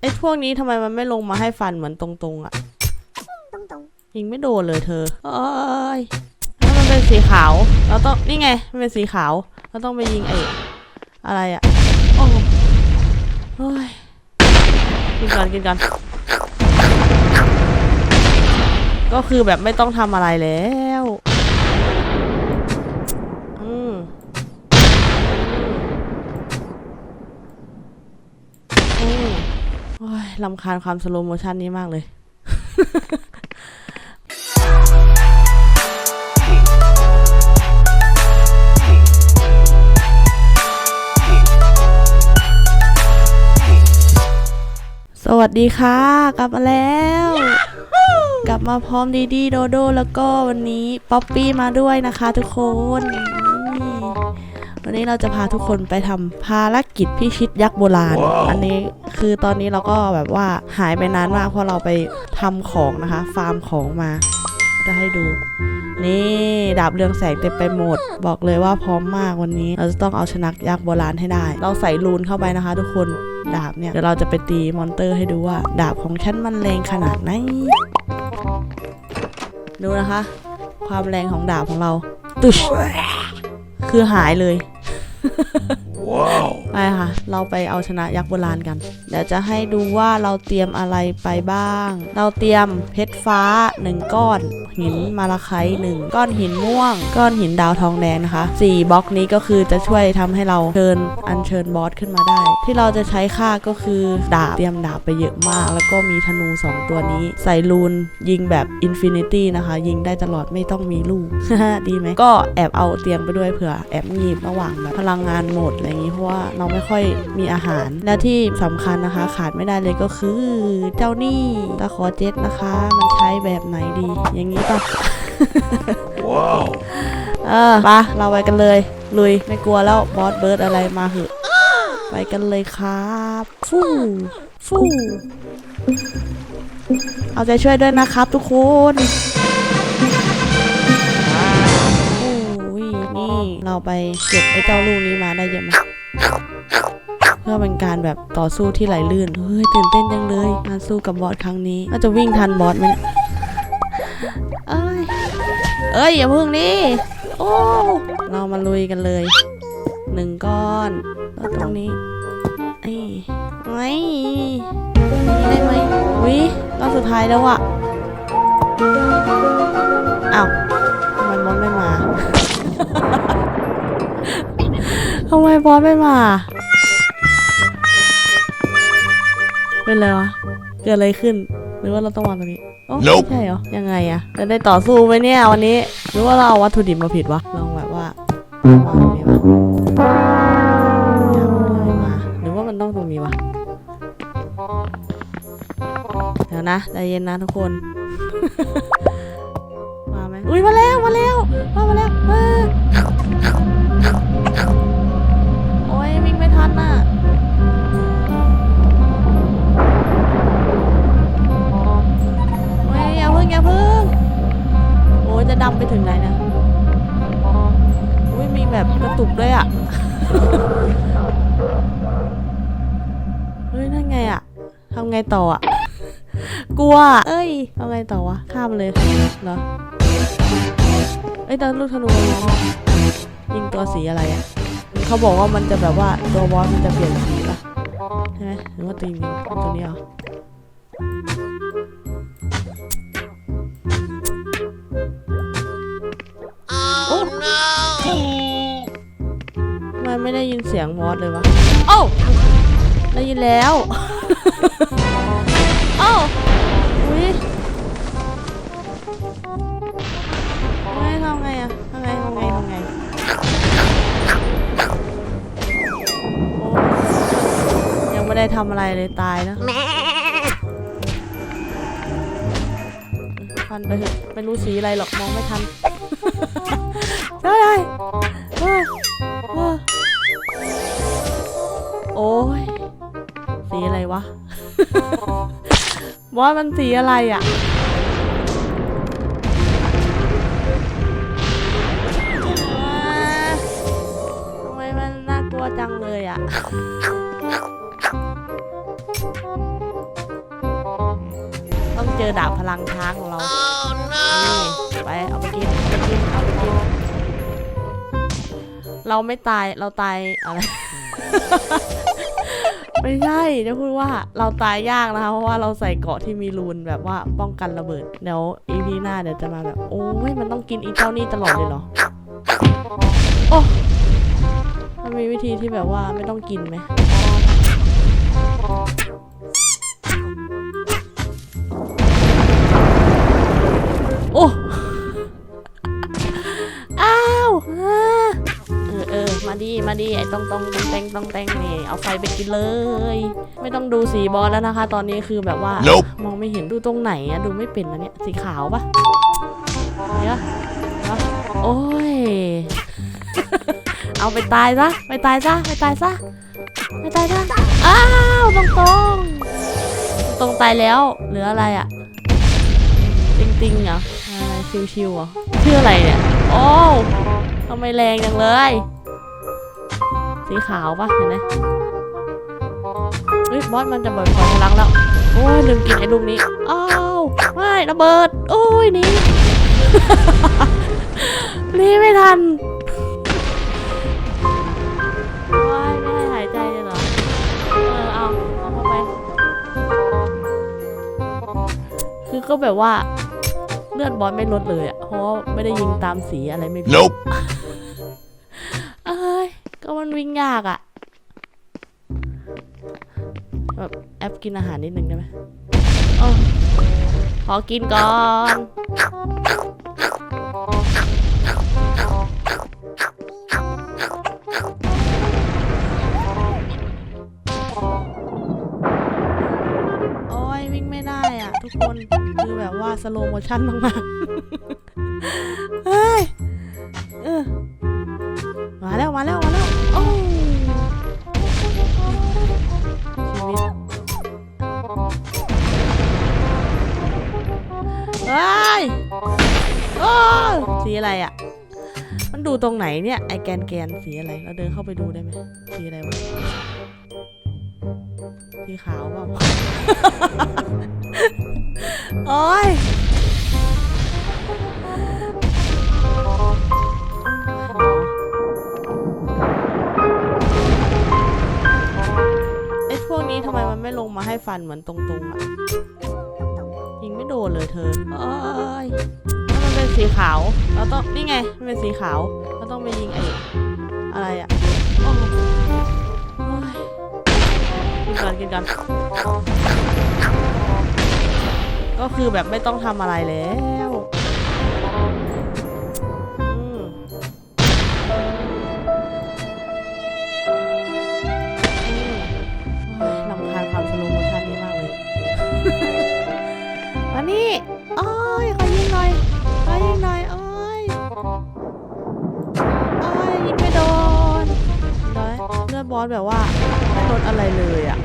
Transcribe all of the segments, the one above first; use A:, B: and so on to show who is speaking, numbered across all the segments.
A: ไอ้พวกนี้ทำไมมันไม่ลงมาให้ฟันเหมือนตรงๆอะ
B: ตรงตรง
A: ยิงไม่โดนเลยเธอเอ้ยแล้วมันเป็นสีขาว เราต้องนี่ไง มันเป็นสีขาว เราต้องไปยิงไอ้อะไรอะโอ้โอ้ยกินก่อนกินก่อนก็คือแบบไม่ต้องทำอะไรแล้ว อืมอืมโอ้ย ลำคาญความสโลโมชันนี้มากเลย สวัสดีค่ะ กลับมาแล้ว กลับมาพร้อมดีดีโดโดแล้วก็วันนี้ ป๊อปปี้มาด้วยนะคะทุกคน วันนี้เราจะพาทุกคนไปทำภารกิจพิชิตยักษ์โบราณ อันนี้คือตอนนี้เราก็แบบว่าหายไปนานมากเพราะเราไปทำของนะคะ ฟาร์มของมาจะให้ดู นี่ดาบเรืองแสงเต็มไปหมด บอกเลยว่าพร้อมมากวันนี้ เราจะต้องเอาชนะยักษ์โบราณให้ได้ เราใส่รูนเข้าไปนะคะ ทุกคนดาบเนี่ยเดี๋ยวเราจะไปตีมอนเตอร์ให้ดูว่า ดาบของฉันมันแรงขนาดไหนดูนะคะ ความแรงของดาบของเราตุช คือหายเลย ไปค่ะ เราไปเอาชนะยักษ์โบราณกัน เดี๋ยวจะให้ดูว่าเราเตรียมอะไรไปบ้าง เราเตรียมเพชรฟ้า 1 ก้อน หินมาลาไคหนึ่งก้อนหินม่วง ก้อนหินดาวทองแดงนะคะ4บล็อกนี้ก็คือจะช่วยทำให้เราเชิญอัญเชิญบอสขึ้นมาได้ ที่เราจะใช้ค่าก็คือดาบเตรียมดาบไปเยอะมาก แล้วก็มีธนู 2 ตัวนี้ ใส่รูนยิงแบบอินฟินิตี้นะคะ ยิงได้ตลอดไม่ต้องมีลูกดีไหมก็แอบเอาเตรียมไปด้วยเผื่อแอบงีบระหว่างแบบพลังงานหมดอะไรอย่างนี้เพราะว่าเราไม่ค่อยมีอาหาร และที่สำคัญนะคะ ขาดไม่ได้เลยก็คือเจ้านี่ตะขอเจ็ดนะคะ มันใช้แบบไหนดี อย่างนี้ปะ
C: Wow.
A: เออปะเราไปกันเลย ลุยไม่กลัวแล้วบอสเบิร์ดอะไรมาเหอะไปกันเลยครับฟู่ฟู่เอาใจช่วยด้วยนะครับทุกคน เราไปเก็บไอ้เจ้าลูกนี้มาได้เยอะไหมเพื่อเป็นการแบบต่อสู้ที่ไหลลื่น เฮ้ยตื่นเต้นจังเลย การสู้กับบอสครั้งนี้เราจะวิ่งทันบอสไหมเอ้ย เอ้ยอย่าพึ่งดิโอ้ เรามาลุยกันเลย หนึ่งก้อนแล้วตรงนี้ไอ้ไม่ได้ไหมวิก้อนสุดท้ายแล้วอะอ้าวทำไมบอสไม่มา ทำไมบอสไม่มา เป็นไรวะ เกิดอะไรขึ้น หรือว่าเราต้องวางตรงนี้โอ้
C: Nope
A: ใช่เหรอ ยังไงอะจะได้ต่อสู้ไหมเนี่ยวันนี้ หรือว่าเราเอาวัตถุดิบมาผิดวะ ลองแบบว่าวางตรงนี้วะยังเลยมาหรือว่ามันต้องตรงนี้วะ เดี๋ยวนะใจเย็นนะทุกคนมาไหม อุ้ยมาแล้วมาแล้วมามาแล้วเออโอ้ยวิ่งไม่ทันน่ะโอ้ยอย่าพึ่งอย่าพึ่งโอ้ยจะดำไปถึงไหนนะอุ้ยมีแบบกระตุกด้วยอะเฮ้ยนั่นไงอะทำไงต่ออะกลัว เอ้ยทำไงต่อวะ ข้ามเลย เหรอ เอ้ยตอนลูกธนูมันมองยิงตัวสีอะไรอะเขาบอกว่ามันจะแบบว่าตัวบอสมันจะเปลี่ยนสีป่ะใช่ไหมหรือว่าตัวยิงตัวนี้เหรอโอ้ทำไมไม่ได้ยินเสียงมอสเลยวะโอ้าได้ยินแล้วโอ้าอุ้ย ไม่ทำไงอะทำไงทำไงทำไงยังไม่ได้ทำอะไรเลยตายแล้ว
B: แม่
A: ฟันไปเถอะไม่รู้สีอะไรหรอกมองไม่ทันได้ได้โอ้ยสีอะไรวะบอสมันสีอะไรอะ มันน่ากลัวจังเลยอะเจอดาบพลังช้างของเรา นี่ไปเอาไปกินเอาไปกินเอาไปกิน เราไม่ตายเราตายอะไร ไม่ใช่จะพูดว่าเราตายยากนะคะ เพราะว่าเราใส่เกราะที่มีรูนแบบว่าป้องกันระเบิด เดี๋ยวอีพีหน้าเดี๋ยวจะมาแบบ โอ้ยมันต้องกินอีเจ้านี่ตลอดเลยเหรอ โอ้ มันมีวิธีที่แบบว่าไม่ต้องกินไหมโอ้อ้าวอ่าเออเออมาดีมาดีไอ้ต้องต้องต้องแตงต้องแตงนี่เอาไฟไปกินเลย ไม่ต้องดูสีบอลแล้วนะคะ ตอนนี้คือแบบว่า
C: Nope
A: มองไม่เห็นดูตรงไหนอะดูไม่เป็นนะเนี่ยสีขาวปะไหนอะวะโอ้ย เอาไปตายซะไปตายซะไปตายซะไปตายซะอ้าวตรงตรงตรงตายแล้วเหลืออะไรอะติงติงเหรออะไรชิวๆเหรอชื่ออะไรเนี่ยโอ้ทำไมแรงจังเลย สีขาวปะเห็นไหมเฮ้ยบอสมันจะเบิดพลังแล้วโอ้ยลืมกินไอ้ลูกนี้อ้าวไม่ระเบิดโอ้ยนี่นี่ไม่ทัน คือก็แบบว่าเลือดบอสไม่ลดเลยอะเพราะว่าไม่ได้ยิงตามสีอะไรไม่รู้
C: Nope.
A: เอ้ยก็มันวิ่งยากอะแบบแอปกินอาหารนิดนึงได้ไหมเออขอกินก่อน ทุกคนคือแบบว่าสโลโมชั่นมากๆเฮ้ยเออมาแล้วมาแล้วมาแล้วโอ้ชีวิตเฮ้ยโอ้สีอะไรอะ มันดูตรงไหนเนี่ยไอแกนแกนสีอะไร เราเดินเข้าไปดูได้ไหมสีอะไรวะสีขาวเปล่า โอ้ยไอ้พวกนี้ทำไมมันไม่ลงมาให้ฟันเหมือนตรงๆอะยิงไม่โดนเลยเธอเอ้ยแล้วมันเป็นสีขาว เราต้องนี่ไงมันเป็นสีขาว เราต้องไปยิงไอ้อะไรอะโอ้โหโอ้ยกินก่อนกินก่อน ก็คือแบบไม่ต้องทำอะไรแล้วอืมอืมโอ้ยรำคาญความสโลโมชันนี้มากเลย มานี่โอ้ยขอยิงหน่อยขอยิงหน่อยโอ้ยโอ้ยยิงไม่โดนเดี๋ยเลือดบอสแบบว่าไม่โดนอะไรเลยอะ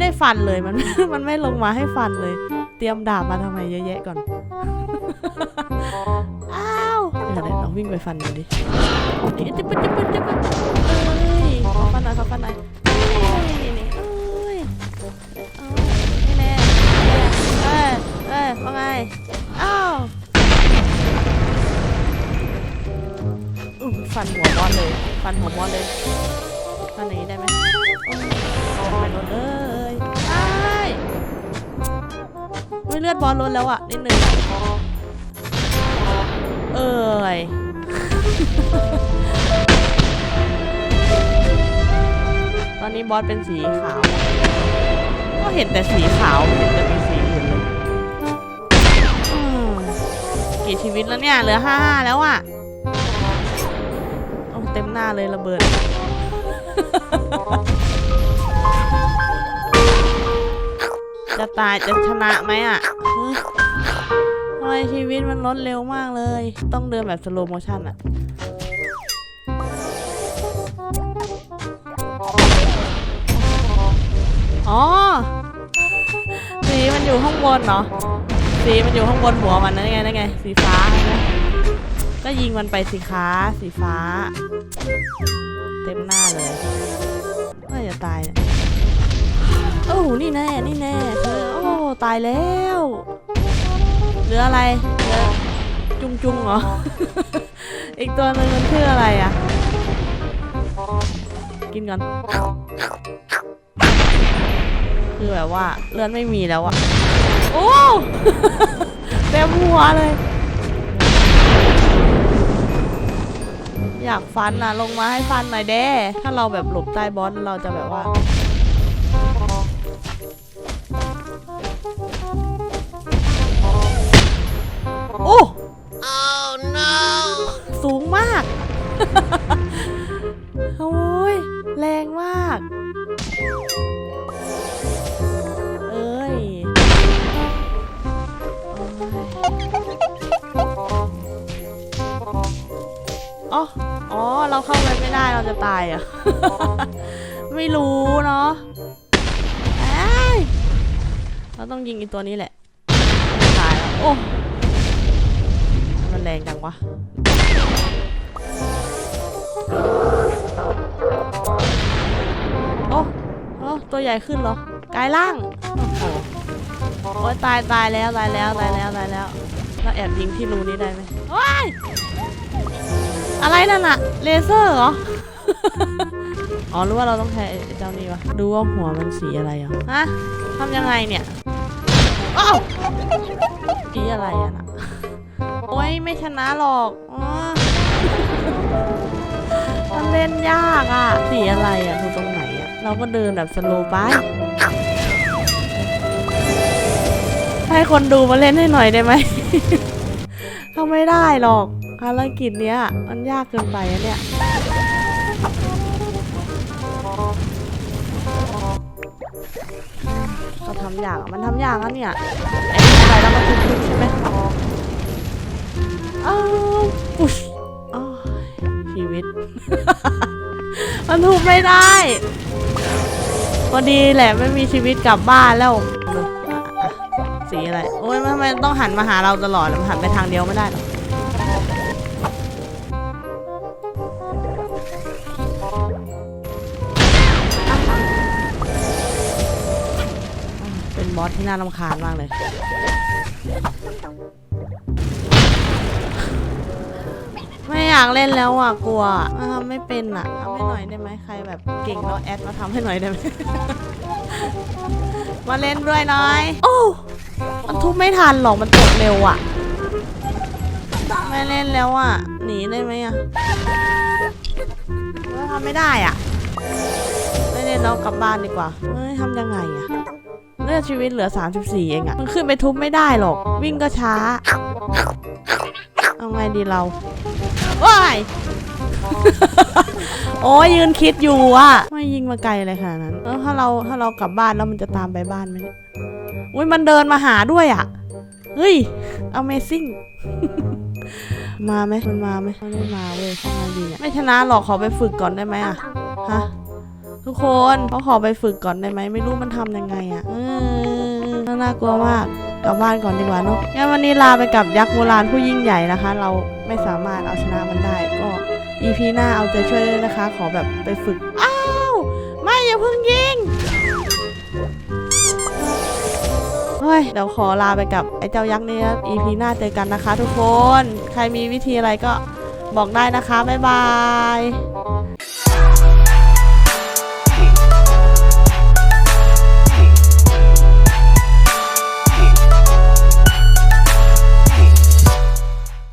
A: ไม่ได้ฟันเลยมันมันไม่ลงมาให้ฟันเลย เตรียมดาบมาทำไมเยอะแยะก่อน อ้าวเดี๋ยวเราวิ่งไปฟันมันดิจิ๊บจิ๊บจิ๊บจิ๊บเอ้ยขอฟันหน่อยฟันหน่อยนี่นี่เอ้ยเอ้ยนี่แน่เอ้ยเอ้ยว่าไงอ้าวอืฟันหัวบอลเลย ฟันหัวบอลเลยฟันอย่างนี้ได้ไหมโอ้ยจะไปลดเลย เลือดบอลลดแล้วอะนิดนึงเอ้ยตอนนี้บอสเป็นสีขาว ก็เห็นแต่สีขาวไม่เห็นจะมีสีอื่นเลยกี่ชีวิตแล้วเนี่ย เหลือห้าแล้วอะโอ้เต็มหน้าเลยระเบิดจะตายจะชนะไหมอะ ชีวิตมันลดเร็วมากเลย ต้องเดินแบบสโลโมชั่นอะอ๋อ สีมันอยู่ข้างบนเนาะสีมันอยู่ข้างบนหัวมันนั่นไงนั่นไง สีฟ้าเห็นไหมก็ยิงมันไปสีขาสีฟ้า เต็มหน้าเลยน่าจะตายเนี่ยโอ้โหนี่แน่นี่แน่เธอโอ้ตายแล้ว หลืออะไรเหลือจุงจุงเหรอ อีกตัวหนึงมันชื่ออะไรอะ กินก่อน คือแบบว่าเลือดไม่มีแล้วอะ โอ้เต็มหัวเลย อยากฟันอะลงมาให้ฟันหน่อยเด้ ถ้าเราแบบหลบใต้บอสเราจะแบบว่า โอ้ยแรงมาก เอ้ยอ๋อ อ๋อ เราเข้าไปไม่ได้เราจะตายอะ ไม่รู้เนาะเราต้องยิงอีตัวนี้แหละตายแล้ว โอ้ มันแรงจังวะ โอ้โอ้ตัวใหญ่ขึ้นเหรอกลายร่าง โอ้โหโอ้ยตายตายแล้วตายแล้วตายแล้วตายแล้ว เราแอบยิงที่รูนี้ได้ไหมว้ายอะไรนั่นอะเลเซอร์เหรอ อ๋อรู้ว่าเราต้องแพ้เจ้านี่วะดูว่าหัวมันสีอะไรอะฮะทำยังไงเนี่ยอ้าวสีอะไรอะน่ะโอ้ยไม่ชนะหรอกอ๋อ มันเล่นยากอะสีอะไรอะดูตรงไหนอะ เราก็เดินแบบสโลว์ไปให้คนดูมาเล่นให้หน่อยได้ไหมทำไม่ได้หรอกภารกิจเนี้ย มันยากเกินไปอะเนี่ยเขาทำยากมันทำยากอะเนี่ยไอ้ไปแล้วมันทุบๆใช่ไหมอ้าวปุ๊ชอ้ วิต มันทุบไม่ได้พอดีแหละไม่มีชีวิตกลับบ้านแล้ว สีอะไร โอ้ยทำไมต้องหันมาหาเราตลอดมันหันไปทางเดียวไม่ได้หรอเป็นบอสที่น่ารำคาญมากเลย ไม่อยากเล่นแล้วอะกลัวอะทำไม่เป็นอะทำให้หน่อยได้ไหมใครแบบเก่งแล้วแอดมาทำให้หน่อยได้ไหม มาเล่นด้วยหน่อย โอ้มันทุบไม่ทันหรอกมันตกเร็วอะ ไม่เล่นแล้วอะ หนีได้ไหมอะเราทำไม่ได้อะ ไม่เล่นแล้วกลับบ้านดีกว่าเฮ้ยทำยังไงอะเลือดชีวิตเหลือ 34 เองอะ มันขึ้นไปทุบไม่ได้หรอก วิ่งก็ช้า เอาไงดีเรา ว้าย โอ้ยยืนคิดอยู่อะไม่ยิงมาไกลเลยขนาดนั้นแล้วถ้าเราถ้าเรากลับบ้านแล้วมันจะตามไปบ้านไหมเนี่ยอุ้ยมันเดินมาหาด้วยอะเฮ้ย Amazing มาไหมมันมาไหมมันไม่มาเว้ยทำไงดีเนี่ยไม่ชนะหรอกขอไปฝึกก่อนได้ไหมอะฮะทุกคนเขาขอไปฝึกก่อนได้ไหมไม่รู้มันทำยังไงอะเออ น่ากลัวมากกลับบ้านก่อนดีกว่าเนาะงั้นวันนี้ลาไปกับยักษ์โบราณผู้ยิ่งใหญ่นะคะ เราไม่สามารถเอาชนะมันได้ก็ EP หน้าเอาใจช่วยด้วยนะคะ ขอแบบไปฝึก อ้าว ไม่อย่าเพิ่งยิงเฮ้ยเดี๋ยวขอลาไปกับไอ้เจ้ายักษ์นี่นะ EP หน้าเจอกันนะคะ ทุกคน ใครมีวิธีอะไรก็บอกได้นะคะ บ๊ายบาย